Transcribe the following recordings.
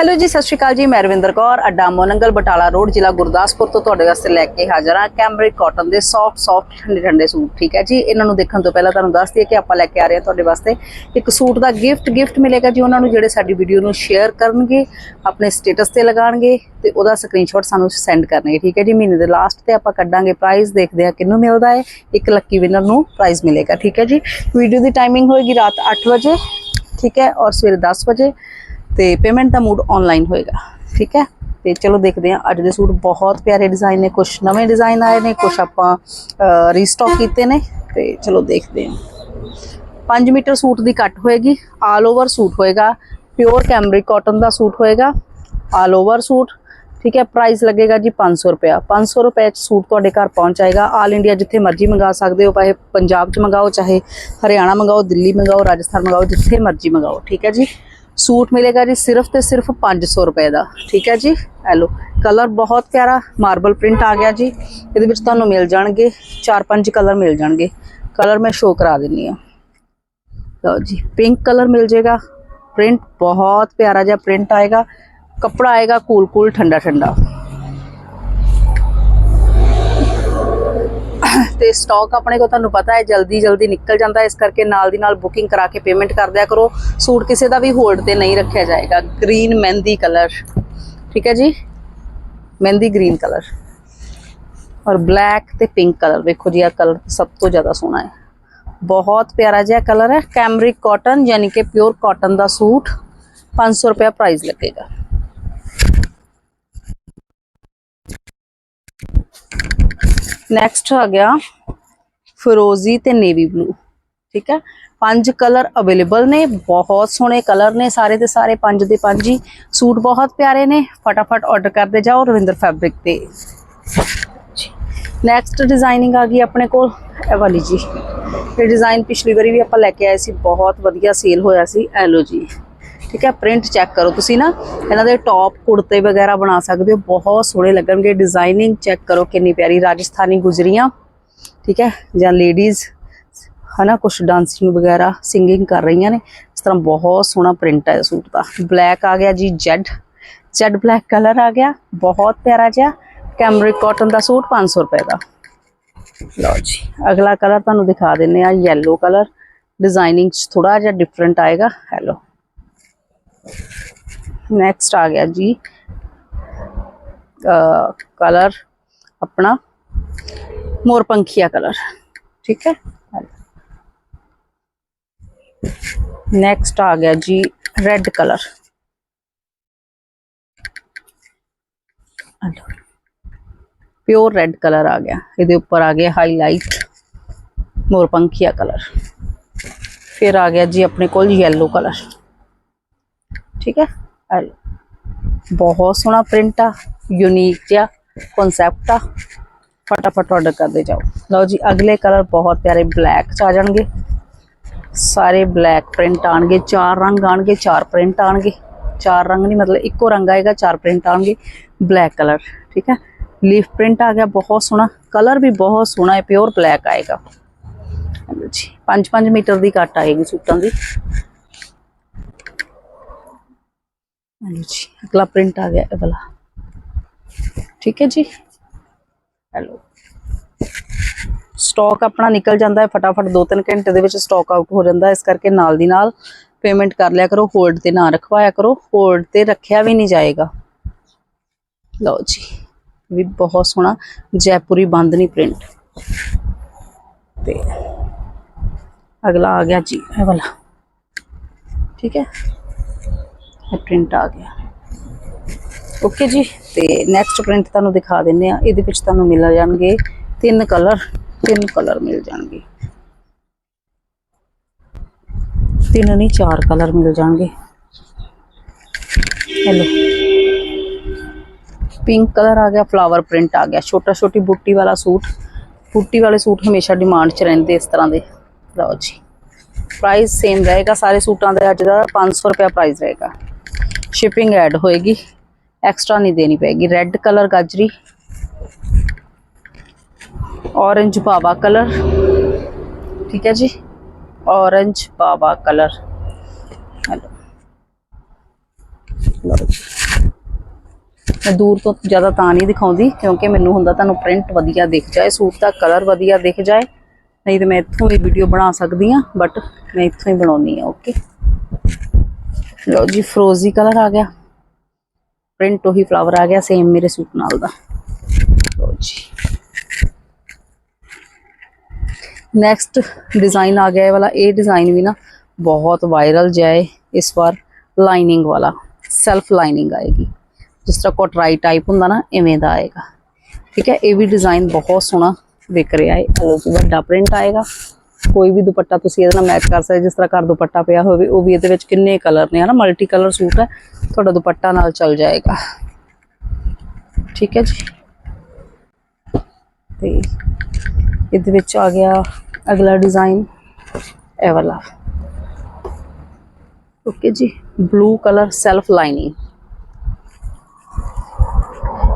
Hello ਜੀ, ਸਤਿ ਸ਼੍ਰੀ ਅਕਾਲ ਜੀ, ਮੈਂ ਰਵਿੰਦਰ ਕੌਰ, ਅੱਡਾ ਮੋਨੰਗਲ, ਬਟਾਲਾ ਰੋਡ, ਜ਼ਿਲ੍ਹਾ ਗੁਰਦਾਸਪੁਰ ਤੋਂ ਤੁਹਾਡੇ ਵਾਸਤੇ ਲੈ ਕੇ ਹਾਜ਼ਰ ਹਾਂ। ਕੈਮਰਿਕ ਕਾਟਨ ਦੇ ਸੌਫਟ ਸੌਫਟ ਠੰਡੇ ਠੰਡੇ ਸੂਟ, ਠੀਕ ਹੈ ਜੀ? ਇਹਨਾਂ ਨੂੰ ਦੇਖਣ ਤੋਂ ਪਹਿਲਾਂ ਤੁਹਾਨੂੰ ਦੱਸ ਦਈਏ ਕਿ ਆਪਾਂ ਲੈ ਕੇ ਆ ਰਹੇ ਹਾਂ ਤੁਹਾਡੇ ਵਾਸਤੇ ਇੱਕ ਸੂਟ ਦਾ ਗਿਫਟ ਗਿਫਟ ਮਿਲੇਗਾ ਜੀ ਉਹਨਾਂ ਨੂੰ, ਜਿਹੜੇ ਸਾਡੀ ਵੀਡੀਓ ਨੂੰ ਸ਼ੇਅਰ ਕਰਨਗੇ, ਆਪਣੇ ਸਟੇਟਸ ਤੇ ਲਗਾਣਗੇ ਤੇ ਉਹਦਾ ਸਕਰੀਨਸ਼ਾਟ ਸਾਨੂੰ ਸੈਂਡ ਕਰਨਗੇ, ਠੀਕ ਹੈ ਜੀ? ਮਹੀਨੇ ਦੇ ਲਾਸਟ ਤੇ ਆਪਾਂ ਕੱਢਾਂਗੇ ਪ੍ਰਾਈਜ਼ ਦੇਖਦੇ ਹਾਂ ਕਿੰਨੂੰ ਮਿਲਦਾ ਹੈ। ਇੱਕ ਲੱਕੀ ਵਿਨਰ ਨੂੰ ਪ੍ਰਾਈਜ਼ ਮਿਲੇਗਾ, ਠੀਕ ਹੈ ਜੀ? ਵੀਡੀਓ ਦੀ ਟਾਈਮਿੰਗ ਹੋਏਗੀ ਰਾਤ 8 ਵਜੇ, ਠੀਕ ਹੈ? ਔਰ ਸਵੇਰੇ 10 ਵਜੇ। ਤੇ ਪੇਮੈਂਟ ਦਾ ਮੂਡ ਆਨਲਾਈਨ ਹੋਏਗਾ, ਠੀਕ ਹੈ? ਤੇ ਚਲੋ ਦੇਖਦੇ ਹਾਂ, ਅੱਜ ਦੇ ਸੂਟ ਬਹੁਤ ਪਿਆਰੇ ਡਿਜ਼ਾਈਨ ਨੇ ਕੁਝ ਨਵੇਂ ਡਿਜ਼ਾਈਨ ਆਏ ਨੇ ਕੁਝ ਆਪਾਂ ਰੀਸਟਾਕ ਕੀਤੇ ਨੇ, ਤੇ ਚਲੋ ਦੇਖਦੇ ਹਾਂ। 5 ਮੀਟਰ ਸੂਟ ਦੀ ਕੱਟ ਹੋਏਗੀ ਆਲ ਓਵਰ ਸੂਟ ਹੋਏਗਾ ਪਿਓਰ ਕੈਮਰਿਕ ਕਾਟਨ ਦਾ ਸੂਟ ਹੋਏਗਾ ਆਲ ਓਵਰ ਸੂਟ, ਠੀਕ ਹੈ? ਪ੍ਰਾਈਸ ਲੱਗੇਗਾ ਜੀ 500 ਰੁਪਿਆ 500 ਰੁਪਏ ਚ ਸੂਟ ਤੁਹਾਡੇ ਘਰ ਪਹੁੰਚ ਜਾਏਗਾ। ਆਲ ਇੰਡੀਆ ਜਿੱਥੇ ਮਰਜ਼ੀ ਮੰਗਾ ਸਕਦੇ ਹੋ, ਭਾਵੇਂ ਪੰਜਾਬ ਚ ਮੰਗਾਓ, ਚਾਹੇ ਹਰਿਆਣਾ ਮੰਗਾਓ, ਦਿੱਲੀ ਮੰਗਾਓ, ਰਾਜਸਥਾਨ ਮੰਗਾਓ, ਜਿੱਥੇ ਮਰਜ਼ੀ ਮੰਗਾਓ, ਠੀਕ ਹੈ ਜੀ? ਸੂਟ ਮਿਲੇਗਾ ਜੀ ਸਿਰਫ ਤੇ ਸਿਰਫ 500 ਰੁਪਏ ਦਾ। ਠੀਕ ਹੈ ਜੀ? ਇਹ ਲਓ ਕਲਰ ਬਹੁਤ ਪਿਆਰਾ ਮਾਰਬਲ ਪ੍ਰਿੰਟ ਆ ਗਿਆ ਜੀ। ਇਹਦੇ ਵਿੱਚ ਤੁਹਾਨੂੰ ਮਿਲ ਜਾਣਗੇ 4-5 ਕਲਰ ਮਿਲ ਜਾਣਗੇ। ਕਲਰ ਮੈਂ ਸ਼ੋ ਕਰਾ ਦਿੰਨੀ ਆ। ਲਓ ਜੀ ਪਿੰਕ ਕਲਰ ਮਿਲ ਜਾਏਗਾ। ਪ੍ਰਿੰਟ ਬਹੁਤ ਪਿਆਰਾ ਜਿਹਾ ਪ੍ਰਿੰਟ ਆਏਗਾ। ਕੱਪੜਾ ਆਏਗਾ ਕੂਲ ਕੂਲ ਠੰਡਾ ਠੰਡਾ। ਤੇ ਸਟਾਕ ਆਪਣੇ ਕੋਲ ਤੁਹਾਨੂੰ ਪਤਾ ਹੈ, ਜਲਦੀ ਜਲਦੀ ਨਿਕਲ ਜਾਂਦਾ ਇਸ ਕਰਕੇ ਨਾਲ ਦੀ ਨਾਲ ਬੁਕਿੰਗ ਕਰਾ ਕੇ ਪੇਮੈਂਟ ਕਰ ਦਿਆ ਕਰੋ। ਸੂਟ ਕਿਸੇ ਦਾ ਵੀ ਹੋਲਡ ਤੇ ਨਹੀਂ ਰੱਖਿਆ ਜਾਏਗਾ। ਗ੍ਰੀਨ ਮਹਿੰਦੀ ਕਲਰ ਠੀਕ ਹੈ ਜੀ? ਮਹਿੰਦੀ ਗ੍ਰੀਨ ਕਲਰ ਔਰ ਬਲੈਕ ਤੇ ਪਿੰਕ ਕਲਰ ਵੇਖੋ ਜੀ ਇਹ ਕਲਰ ਸਭ ਤੋਂ ਜ਼ਿਆਦਾ ਸੋਹਣਾ ਹੈ। ਬਹੁਤ ਪਿਆਰਾ ਜਿਹਾ ਕਲਰ ਹੈ। ਕੈਮਰਿਕ ਕਾਟਨ ਯਾਨੀ ਕਿ ਪਿਓਰ ਕਾਟਨ ਦਾ ਸੂਟ। 500 ਰੁਪਏ ਪ੍ਰਾਈਸ ਲੱਗੇਗਾ। ਨੈਕਸਟ ਆ ਗਿਆ ਫਿਰੋਜ਼ੀ ਤੇ ਨੇਵੀ ਬਲੂ ਠੀਕ ਹੈ? ਪੰਜ ਕਲਰ ਅਵੇਲੇਬਲ ਨੇ, ਬਹੁਤ ਸੋਹਣੇ ਕਲਰ ਨੇ ਸਾਰੇ ਦੇ ਸਾਰੇ, ਪੰਜ ਦੇ ਪੰਜ ਹੀ। ਸੂਟ ਬਹੁਤ ਪਿਆਰੇ ਨੇ, ਫਟਾਫਟ ਆਰਡਰ ਕਰਦੇ ਜਾਓ ਰਵਿੰਦਰ ਫੈਬਰਿਕ ਤੇ। ਨੈਕਸਟ ਡਿਜ਼ਾਈਨਿੰਗ ਆ ਗਈ ਆਪਣੇ ਕੋਲ, ਇਹ ਵਾਲੀ ਜੀ। ਇਹ ਡਿਜ਼ਾਈਨ ਪਿਛਲੀ ਵਾਰੀ ਵੀ ਆਪਾਂ ਲੈ ਕੇ ਆਏ ਸੀ, ਬਹੁਤ ਵਧੀਆ ਸੇਲ ਹੋਇਆ ਸੀ, ਇਹ ਲਓ ਜੀ। ਠੀਕ ਹੈ ਪ੍ਰਿੰਟ ਚੈੱਕ ਕਰੋ। ਤੁਸੀਂ ਨਾ ਇਹਨਾਂ ਦੇ ਟੌਪ ਕੁੜਤੇ ਵਗੈਰਾ ਬਣਾ ਸਕਦੇ ਹੋ। ਬਹੁਤ ਸੋਹਣੇ ਲੱਗਣਗੇ। ਡਿਜ਼ਾਈਨਿੰਗ ਚੈੱਕ ਕਰੋ ਕਿੰਨੀ ਪਿਆਰੀ ਰਾਜਸਥਾਨੀ ਗੁਜਰੀਆਂ, ਠੀਕ ਹੈ, ਜਾਂ ਲੇਡੀਜ਼ ਹਨਾ ਕੁਝ ਡਾਂਸਿੰਗ ਵਗੈਰਾ ਸਿੰਗਿੰਗ ਕਰ ਰਹੀਆਂ ਨੇ। ਇਸ ਤਰ੍ਹਾਂ ਬਹੁਤ ਸੋਹਣਾ ਪ੍ਰਿੰਟ ਹੈ ਸੂਟ ਦਾ। ਬਲੈਕ ਆ ਗਿਆ ਜੀ ਜੈਡ ਜੈਡ ਬਲੈਕ ਕਲਰ ਆ ਗਿਆ। ਬਹੁਤ ਪਿਆਰਾ ਜਿਹਾ ਕੈਮਰਿਕ ਕਾਟਨ ਦਾ ਸੂਟ 500 ਰੁਪਏ ਦਾ। ਲਓ ਜੀ, ਅਗਲਾ ਕਲਰ ਤੁਹਾਨੂੰ ਦਿਖਾ ਦਿੰਨੇ ਆ yellow ਕਲਰ ਡਿਜ਼ਾਈਨਿੰਗ ਚ ਥੋੜਾ ਜਿਹਾ ਡਿਫਰੈਂਟ ਆਏਗਾ। ਹੈਲੋ। नेक्स्ट आ गया जी। आ, कलर अपना मोरपंखिया कलर ठीक है? नेक्स्ट आ गया जी red colour pure red colour आ गया। ये ऊपर आ गया हाईलाइट मोरपंखिया कलर फिर आ गया जी अपने को येलो कलर ਠੀਕ ਹੈ ਆ ਲਓ। ਬਹੁਤ ਸੋਹਣਾ ਪ੍ਰਿੰਟ ਆ ਯੂਨੀਕ ਜਿਹਾ ਕਨਸੈਪਟ ਆ ਫਟਾਫਟ ਆਰਡਰ ਕਰਦੇ ਜਾਓ ਲਓ ਜੀ ਅਗਲੇ ਕਲਰ ਬਹੁਤ ਪਿਆਰੇ ਬਲੈਕ ਚ ਆ ਜਾਣਗੇ ਸਾਰੇ ਬਲੈਕ ਪ੍ਰਿੰਟ ਆਣਗੇ ਚਾਰ ਰੰਗ ਆਣਗੇ ਚਾਰ ਪ੍ਰਿੰਟ ਆਣਗੇ ਚਾਰ ਰੰਗ ਨਹੀਂ ਮਤਲਬ ਇੱਕੋ ਰੰਗ ਆਏਗਾ ਚਾਰ ਪ੍ਰਿੰਟ ਆਣਗੇ ਬਲੈਕ ਕਲਰ ਠੀਕ ਹੈ ਲੀਫ ਪ੍ਰਿੰਟ ਆ ਗਿਆ ਬਹੁਤ ਸੋਹਣਾ ਕਲਰ ਵੀ ਬਹੁਤ ਸੋਹਣਾ ਹੈ ਪਿਓਰ ਬਲੈਕ ਆਏਗਾ ਲਓ ਜੀ 5-5 ਮੀਟਰ ਦੀ ਕੱਟ ਆਏਗੀ ਸੂਟਾਂ ਦੀ ਲਓ ਜੀ, ਅਗਲਾ ਪ੍ਰਿੰਟ ਆ ਗਿਆ ਇਹ ਵਾਲਾ। ਠੀਕ ਹੈ ਜੀ? ਹੈਲੋ ਸਟਾਕ ਆਪਣਾ ਨਿਕਲ ਜਾਂਦਾ ਹੈ, ਫਟਾਫਟ 2-3 ਘੰਟੇ ਦੇ ਵਿੱਚ ਸਟਾਕ ਆਊਟ ਹੋ ਜਾਂਦਾ ਇਸ ਕਰਕੇ ਨਾਲ ਦੀ ਨਾਲ ਪੇਮੈਂਟ ਕਰ ਲਿਆ ਕਰੋ ਹੋਲਡ ਤੇ ਨਾ ਰਖਵਾਇਆ ਕਰੋ। ਹੋਲਡ ਤੇ ਰੱਖਿਆ ਵੀ ਨਹੀਂ ਜਾਏਗਾ। ਲਓ ਜੀ ਵੀ ਬਹੁਤ ਸੋਹਣਾ ਜੈਪੁਰੀ ਬੰਦਨੀ ਪ੍ਰਿੰਟ ਤੇ ਅਗਲਾ ਆ ਗਿਆ ਜੀ, ਇਹ ਵਾਲਾ। ਠੀਕ ਹੈ? ਇਹ ਪ੍ਰਿੰਟ ਆ ਗਿਆ। ਓਕੇ ਜੀ, ਤੇ ਨੈਕਸਟ ਪ੍ਰਿੰਟ ਤੁਹਾਨੂੰ ਦਿਖਾ ਦਿੰਨੇ ਆ ਇਹਦੇ ਵਿੱਚ ਤੁਹਾਨੂੰ ਮਿਲ ਜਾਣਗੇ ਤਿੰਨ ਕਲਰ ਤਿੰਨ ਕਲਰ ਮਿਲ ਜਾਣਗੇ। ਤਿੰਨ ਨਹੀਂ, ਚਾਰ ਕਲਰ ਮਿਲ ਜਾਣਗੇ। ਹੈਲੋ ਪਿੰਕ ਕਲਰ ਆ ਗਿਆ ਫਲਾਵਰ ਪ੍ਰਿੰਟ ਆ ਗਿਆ। ਛੋਟਾ ਛੋਟੀ ਬੂਟੀ ਵਾਲਾ ਸੂਟ। ਬੂਟੀ ਵਾਲੇ ਸੂਟ ਹਮੇਸ਼ਾ ਡਿਮਾਂਡ 'ਚ ਰਹਿੰਦੇ ਇਸ ਤਰ੍ਹਾਂ ਦੇ। ਲਓ ਜੀ। ਪ੍ਰਾਈਸ ਸੇਮ ਰਹੇਗਾ, ਸਾਰੇ ਸੂਟਾਂ ਦਾ ਅੱਜ ਦਾ 500 ਰੁਪਏ ਪ੍ਰਾਈਸ ਰਹੇਗਾ। ਸ਼ਿਪਿੰਗ ਐਡ ਹੋਏਗੀ। ਐਕਸਟਰਾ ਨਹੀਂ ਦੇਣੀ ਪੈਗੀ ਰੈੱਡ ਕਲਰ ਗਾਜਰੀ। ਔਰੰਜ ਬਾਵਾ ਕਲਰ ਠੀਕ ਹੈ ਜੀ? ਔਰੰਜ ਬਾਵਾ ਕਲਰ ਮੈਂ ਦੂਰ ਤੋਂ ਜ਼ਿਆਦਾ ਤਾਂ ਨਹੀਂ ਦਿਖਾਉਂਦੀ ਕਿਉਂਕਿ ਮੈਨੂੰ ਹੁੰਦਾ ਤੁਹਾਨੂੰ ਪ੍ਰਿੰਟ ਵਧੀਆ ਦਿਖ ਜਾਏ ਸੂਟ ਦਾ ਕਲਰ ਵਧੀਆ ਦਿਖ ਜਾਏ। ਨਹੀਂ ਤਾਂ ਮੈਂ ਇੱਥੋਂ ਵੀ ਵੀਡੀਓ ਬਣਾ ਸਕਦੀ ਆ ਬਟ ਮੈਂ ਇੱਥੋਂ ਹੀ ਬਣਾਉਣੀ ਆ ਓਕੇ ਲਓ ਜੀ ਫਰੋਜ਼ੀ ਕਲਰ ਆ ਗਿਆ। ਪ੍ਰਿੰਟ ਉਹੀ ਫਲਾਵਰ ਆ ਗਿਆ ਸੇਮ ਮੇਰੇ ਸੂਟ ਨਾਲ ਦਾ। ਲਓ ਜੀ। ਨੈਕਸਟ ਡਿਜ਼ਾਈਨ ਆ ਗਿਆ ਇਹ ਵਾਲਾ। ਇਹ ਡਿਜ਼ਾਈਨ ਵੀ ਨਾ ਬਹੁਤ ਵਾਇਰਲ ਜਾਏ ਇਸ ਵਾਰ ਲਾਈਨਿੰਗ ਵਾਲਾ। ਸੈਲਫ ਲਾਈਨਿੰਗ ਆਏਗੀ। ਜਿਸ ਤਰ੍ਹਾਂ ਕੋਟਰਾਈ ਟਾਈਪ ਹੁੰਦਾ ਨਾ, ਇਵੇਂ ਦਾ ਆਏਗਾ। ਠੀਕ ਹੈ, ਇਹ ਵੀ ਡਿਜ਼ਾਈਨ ਬਹੁਤ ਸੋਹਣਾ ਵਿਕ ਰਿਹਾ ਹੈ ਉਹ ਵੱਡਾ ਪ੍ਰਿੰਟ ਆਏਗਾ। ਕੋਈ ਵੀ ਦੁਪੱਟਾ ਤੁਸੀਂ ਇਹਦੇ ਨਾਲ ਮੈਚ ਕਰ ਸਕਦੇ ਜਿਸ ਤਰ੍ਹਾਂ ਘਰ ਦੁਪੱਟਾ ਪਿਆ ਹੋਵੇ ਉਹ ਵੀ ਇਹਦੇ ਵਿੱਚ ਕਿੰਨੇ ਕਲਰ ਨੇ ਹਨਾ ਮਲਟੀ ਕਲਰ ਸੂਟ ਹੈ ਤੁਹਾਡਾ ਦੁਪੱਟਾ ਨਾਲ ਚੱਲ ਜਾਏਗਾ ਠੀਕ ਹੈ ਜੀ ਤੇ ਇਹਦੇ ਵਿੱਚ ਆ ਗਿਆ ਅਗਲਾ ਡਿਜ਼ਾਈਨ ਇਹ ਵਾਲਾ ਓਕੇ ਜੀ blue colour self lining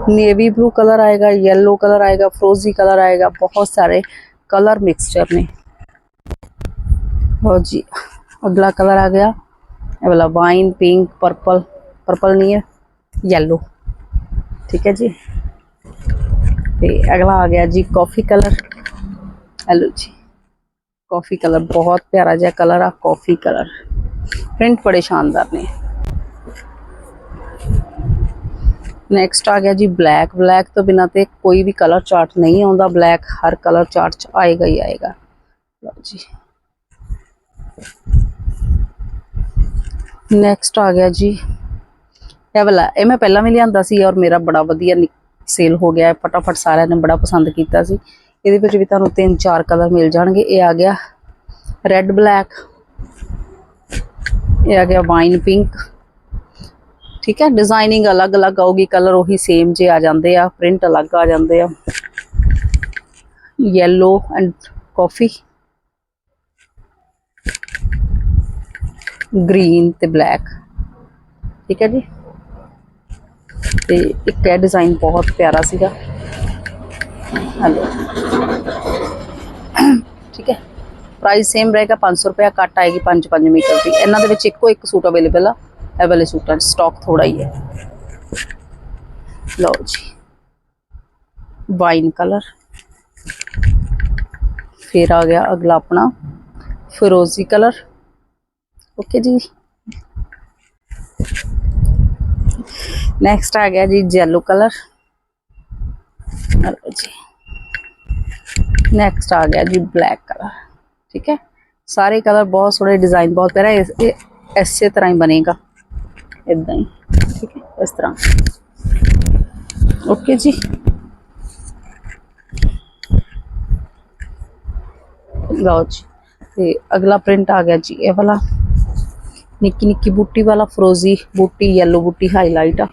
navy blue colour आएगा येलो कलर आएगा फ्रोजी कलर आएगा बहुत सारे कलर मिक्सचर ने लो जी अगला कलर आ गया। ये वाला वाइन पिंक पर्पल पर्पल नहीं है येलो ठीक है जी? तो अगला आ गया जी कॉफ़ी कलर हेलो जी। कॉफ़ी कलर बहुत प्यारा जहा कलर आ कॉफ़ी कलर प्रिंट बड़े शानदार ने नेक्स्ट आ गया जी ब्लैक ब्लैक तो बिना तो कोई भी कलर चार्ट नहीं आता ब्लैक हर कलर चार्ट आएगा ही आएगा। जी। ਨੈਕਸਟ ਆ ਗਿਆ ਜੀ। ਇਹ ਵਾਲਾ, ਇਹ ਮੈਂ ਪਹਿਲਾਂ ਵੀ ਲਿਆਂਦਾ ਸੀ ਔਰ ਮੇਰਾ ਬੜਾ ਵਧੀਆ ਸੇਲ ਹੋ ਗਿਆ। ਫਟਾਫਟ ਸਾਰਿਆਂ ਨੇ ਬੜਾ ਪਸੰਦ ਕੀਤਾ ਸੀ। ਇਹਦੇ ਵਿੱਚ ਵੀ ਤੁਹਾਨੂੰ ਤਿੰਨ ਚਾਰ ਕਲਰ ਮਿਲ ਜਾਣਗੇ। ਇਹ ਆ ਗਿਆ ਰੈੱਡ ਬਲੈਕ ਇਹ ਆ ਗਿਆ ਵਾਈਨ ਪਿੰਕ ਠੀਕ ਹੈ ਡਿਜ਼ਾਈਨਿੰਗ ਅਲੱਗ-ਅਲੱਗ ਆਊਗੀ। ਕਲਰ ਉਹੀ ਸੇਮ ਜੇ ਆ ਜਾਂਦੇ ਆ ਪ੍ਰਿੰਟ ਅਲੱਗ ਆ ਜਾਂਦੇ ਆ। Yellow ਐਂਡ ਕਾਫੀ ਗ੍ਰੀਨ ਤੇ ਬਲੈਕ ਠੀਕ ਹੈ ਜੀ ਤੇ ਇੱਕ ਇਹ ਡਿਜ਼ਾਈਨ ਬਹੁਤ ਪਿਆਰਾ ਸੀਗਾ ਹਲੋ ਠੀਕ ਹੈ ਪ੍ਰਾਈਸ ਸੇਮ ਰਹੇਗਾ 500 ਰੁਪਏ ਕੱਟ ਆਏਗੀ 5-5 ਮੀਟਰ ਦੀ ਇਹਨਾਂ ਦੇ ਵਿੱਚ ਇੱਕੋ ਇੱਕ ਸੂਟ ਅਵੇਲੇਬਲ ਆ ਇਹ ਵਾਲੇ ਸੂਟਾਂ 'ਚ ਸਟਾਕ ਥੋੜਾ ਹੀ ਹੈ ਲਓ ਜੀ ਵਾਈਨ ਕਲਰ ਫਿਰ ਆ ਗਿਆ ਅਗਲਾ ਆਪਣਾ ਫਿਰੋਜ਼ੀ ਕਲਰ ਓਕੇ ਜੀ ਨੈਕਸਟ ਆ ਗਿਆ ਜੀ yellow ਕਲਰ ਲਓ ਜੀ ਨੈਕਸਟ ਆ ਗਿਆ ਜੀ ਬਲੈਕ ਕਲਰ ਠੀਕ ਹੈ ਸਾਰੇ ਕਲਰ ਬਹੁਤ ਸੋਹਣੇ ਡਿਜ਼ਾਈਨ ਬਹੁਤ ਪਿਆਰਾ ਇਸ ਇਹ ਐਸੇ ਤਰ੍ਹਾਂ ਹੀ ਬਣੇਗਾ ਇਦਾਂ ਹੀ ਠੀਕ ਹੈ ਇਸ ਤਰ੍ਹਾਂ ਓਕੇ ਜੀ ਲਓ ਜੀ ਤੇ ਅਗਲਾ ਪ੍ਰਿੰਟ ਆ ਗਿਆ ਜੀ ਇਹ ਵਾਲਾ ਨਿੱਕੀ ਨਿੱਕੀ ਬੂਟੀ ਵਾਲਾ ਫਰੋਜ਼ੀ ਬੂਟੀ yellow ਬੂਟੀ ਹਾਈਲਾਈਟ ਆ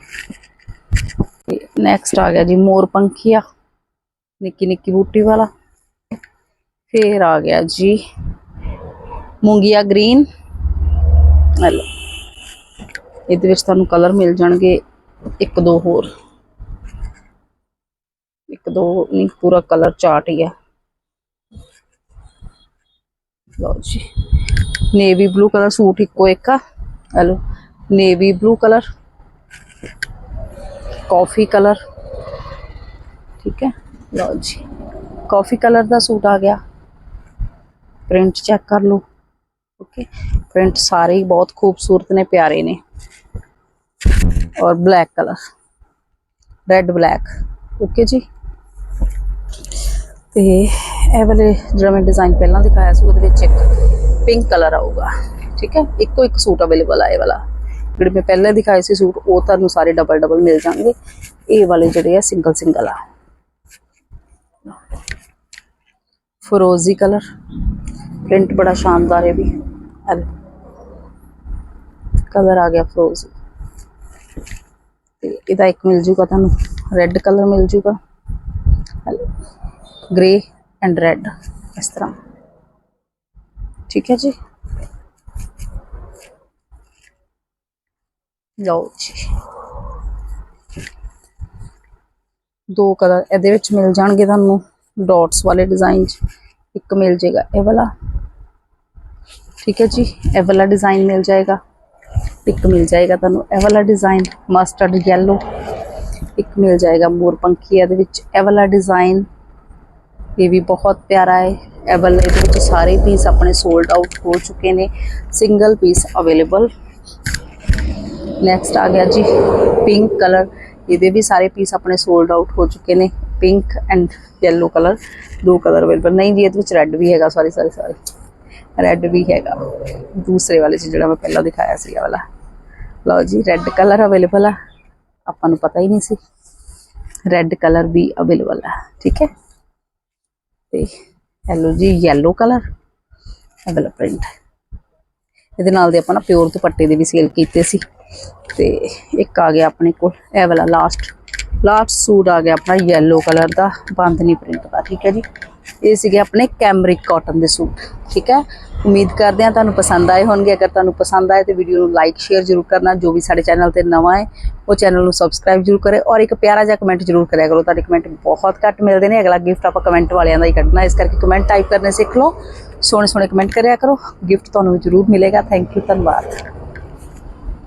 ਤੇ ਨੈਕਸਟ ਆ ਗਿਆ ਜੀ ਮੋਰ ਪੰਖੀਆ ਨਿੱਕੀ ਨਿੱਕੀ ਬੂਟੀ ਵਾਲਾ ਫੇਰ ਆ ਗਿਆ ਜੀ ਮੂੰਗੀਆ ਗ੍ਰੀਨ ਹਲੋ ਇਹਦੇ ਵਿੱਚ ਤੁਹਾਨੂੰ ਕਲਰ ਮਿਲ ਜਾਣਗੇ ਇੱਕ ਦੋ ਹੋਰ ਇੱਕ ਦੋ ਨਹੀਂ ਪੂਰਾ ਕਲਰ ਚਾਰਟ ਹੀ ਆ ਲਓ ਜੀ ਨੇਵੀ ਬਲੂ ਕਲਰ ਸੂਟ ਇੱਕੋ ਇੱਕ ਆ hello navy blue colour coffee colour ਠੀਕ ਹੈ ਲਓ ਜੀ ਕਾਫੀ ਕਲਰ ਦਾ ਸੂਟ ਆ ਗਿਆ ਪ੍ਰਿੰਟ ਚੈੱਕ ਕਰ ਲਓ ਓਕੇ ਪ੍ਰਿੰਟ ਸਾਰੇ ਹੀ ਬਹੁਤ ਖੂਬਸੂਰਤ ਨੇ ਪਿਆਰੇ ਨੇ ਔਰ black colour red black okay ਜੀ ਤੇ ਇਹ ਵਾਲੇ ਜਿਹੜਾ ਮੈਂ ਡਿਜ਼ਾਈਨ ਪਹਿਲਾਂ ਦਿਖਾਇਆ ਸੀ ਉਹਦੇ ਵਿੱਚ ਇੱਕ ਪਿੰਕ ਕਲਰ ਆਊਗਾ ਠੀਕ ਹੈ ਇੱਕੋ ਇੱਕ ਸੂਟ ਅਵੇਲੇਬਲ ਆ ਇਹ ਵਾਲਾ ਜਿਹੜੇ ਮੈਂ ਪਹਿਲਾਂ ਦਿਖਾਏ ਸੀ ਸੂਟ ਉਹ ਤੁਹਾਨੂੰ ਸਾਰੇ ਡਬਲ ਡਬਲ ਮਿਲ ਜਾਣਗੇ ਇਹ ਵਾਲੇ ਜਿਹੜੇ ਆ ਸਿੰਗਲ ਸਿੰਗਲ ਆ ਫਰੋਜ਼ੀ ਕਲਰ ਪ੍ਰਿੰਟ ਬੜਾ ਸ਼ਾਨਦਾਰ ਹੈ ਵੀ ਕਲਰ ਆ ਗਿਆ ਫਰੋਜ਼ੀ ਤੇ ਇਹਦਾ ਇੱਕ ਮਿਲ ਜੂਗਾ ਤੁਹਾਨੂੰ ਰੈੱਡ ਕਲਰ ਮਿਲ ਜੂਗਾ ਗ੍ਰੇ ਐਂਡ ਰੈੱਡ ਇਸ ਤਰ੍ਹਾਂ ਠੀਕ ਹੈ ਜੀ ਲਓ ਜੀ। ਦੋ ਕਲਰ ਇਹਦੇ ਵਿੱਚ ਮਿਲ ਜਾਣਗੇ ਤੁਹਾਨੂੰ ਡਾਟਸ ਵਾਲੇ ਡਿਜ਼ਾਈਨ ਚ। ਇੱਕ ਮਿਲ ਜਾਏਗਾ ਇਹ ਵਾਲਾ। ਠੀਕ ਹੈ ਜੀ, ਇਹ ਵਾਲਾ ਡਿਜ਼ਾਈਨ ਮਿਲ ਜਾਏਗਾ। ਇੱਕ ਮਿਲ ਜਾਏਗਾ ਤੁਹਾਨੂੰ ਇਹ ਵਾਲਾ ਡਿਜ਼ਾਈਨ ਮਸਟਰਡ ਯੈਲੋ ਇੱਕ ਮਿਲ ਜਾਏਗਾ ਮੋਰ ਪੰਖੀ ਇਹਦੇ ਵਿੱਚ, ਇਹ ਵਾਲਾ ਡਿਜ਼ਾਈਨ ਇਹ ਵੀ ਬਹੁਤ ਪਿਆਰਾ ਹੈ। ਇਹ ਵਾਲੇ ਇਹਦੇ ਵਿੱਚ ਸਾਰੇ ਪੀਸ ਆਪਣੇ ਸੋਲਡ ਆਊਟ ਹੋ ਚੁੱਕੇ ਨੇ। ਸਿੰਗਲ ਪੀਸ ਅਵੇਲੇਬਲ ਨੈਕਸਟ ਆ ਗਿਆ ਜੀ ਪਿੰਕ ਕਲਰ ਇਹਦੇ ਵੀ ਸਾਰੇ ਪੀਸ ਆਪਣੇ ਸੋਲਡ ਆਊਟ ਹੋ ਚੁੱਕੇ ਨੇ। ਪਿੰਕ ਐਂਡ yellow ਕਲਰ ਦੋ ਕਲਰ ਅਵੇਲੇਬਲ ਨਹੀਂ ਜੀ, ਇਹਦੇ ਵਿੱਚ ਰੈੱਡ ਵੀ ਹੈਗਾ। ਸੌਰੀ ਸੌਰੀ ਸੌਰੀ ਰੈੱਡ ਵੀ ਹੈਗਾ। ਦੂਸਰੇ ਵਾਲੇ ਚ ਜਿਹੜਾ ਮੈਂ ਪਹਿਲਾਂ ਦਿਖਾਇਆ ਸੀ ਵਾਲਾ। ਲਓ ਜੀ ਰੈੱਡ ਕਲਰ ਅਵੇਲੇਬਲ ਆ। ਆਪਾਂ ਨੂੰ ਪਤਾ ਹੀ ਨਹੀਂ ਸੀ। ਰੈੱਡ ਕਲਰ ਵੀ ਅਵੇਲੇਬਲ ਆ। ਠੀਕ ਹੈ? ਤੇ ਹੈਲੋ ਜੀ, yellow ਕਲਰ ਅਵੇਲੇਬਲ ਪ੍ਰਿੰਟ ਇਹਦੇ ਨਾਲ ਦੇ ਆਪਾਂ ਨਾ ਪਿਓਰ ਦੁਪੱਟੇ ਦੇ ਵੀ ਸੇਲ ਕੀਤੇ ਸੀ। ਤੇ ਇੱਕ ਆ ਗਿਆ ਆਪਣੇ ਕੋਲ, ਇਹ ਵਾਲਾ ਲਾਸਟ ਲਾਸਟ ਸੂਟ ਆ ਗਿਆ ਆਪਣਾ yellow ਕਲਰ ਦਾ ਬਾਂਦਨੀ ਪ੍ਰਿੰਟ ਦਾ ਠੀਕ ਹੈ ਜੀ। ਇਹ ਸੀਗੇ ਆਪਣੇ ਕੈਮਰਿਕ ਕਾਟਨ ਦੇ ਸੂਟ, ਠੀਕ ਹੈ। ਉਮੀਦ ਕਰਦੇ ਹਾਂ ਤੁਹਾਨੂੰ ਪਸੰਦ ਆਏ ਹੋਣਗੇ। ਅਗਰ ਤੁਹਾਨੂੰ ਪਸੰਦ ਆਏ ਤੇ ਵੀਡੀਓ ਨੂੰ ਲਾਈਕ ਸ਼ੇਅਰ ਜ਼ਰੂਰ ਕਰਨਾ। ਜੋ ਵੀ ਸਾਡੇ ਚੈਨਲ ਤੇ ਨਵਾਂ ਹੈ, ਉਹ ਚੈਨਲ ਨੂੰ ਸਬਸਕ੍ਰਾਈਬ ਜ਼ਰੂਰ ਕਰੇ ਔਰ ਇੱਕ ਪਿਆਰਾ ਜਿਹਾ ਕਮੈਂਟ ਜ਼ਰੂਰ ਕਰਿਆ ਕਰੋ। ਤੁਹਾਡੇ ਕਮੈਂਟ ਬਹੁਤ ਘੱਟ ਮਿਲਦੇ ਨੇ। ਅਗਲਾ ਗਿਫਟ ਆਪਾਂ ਕਮੈਂਟ ਵਾਲਿਆਂ ਦਾ ਹੀ ਕੱਢਣਾ। ਇਸ ਕਰਕੇ ਕਮੈਂਟ ਟਾਈਪ ਕਰਨੇ ਸਿੱਖ ਲਓ। ਸੋਹਣੇ ਸੋਹਣੇ ਕਮੈਂਟ ਕਰਿਆ ਕਰੋ। ਗਿਫਟ ਤੁਹਾਨੂੰ ਜ਼ਰੂਰ ਮਿਲੇਗਾ। ਥੈਂਕ ਯੂ ਧੰਨਵਾਦ।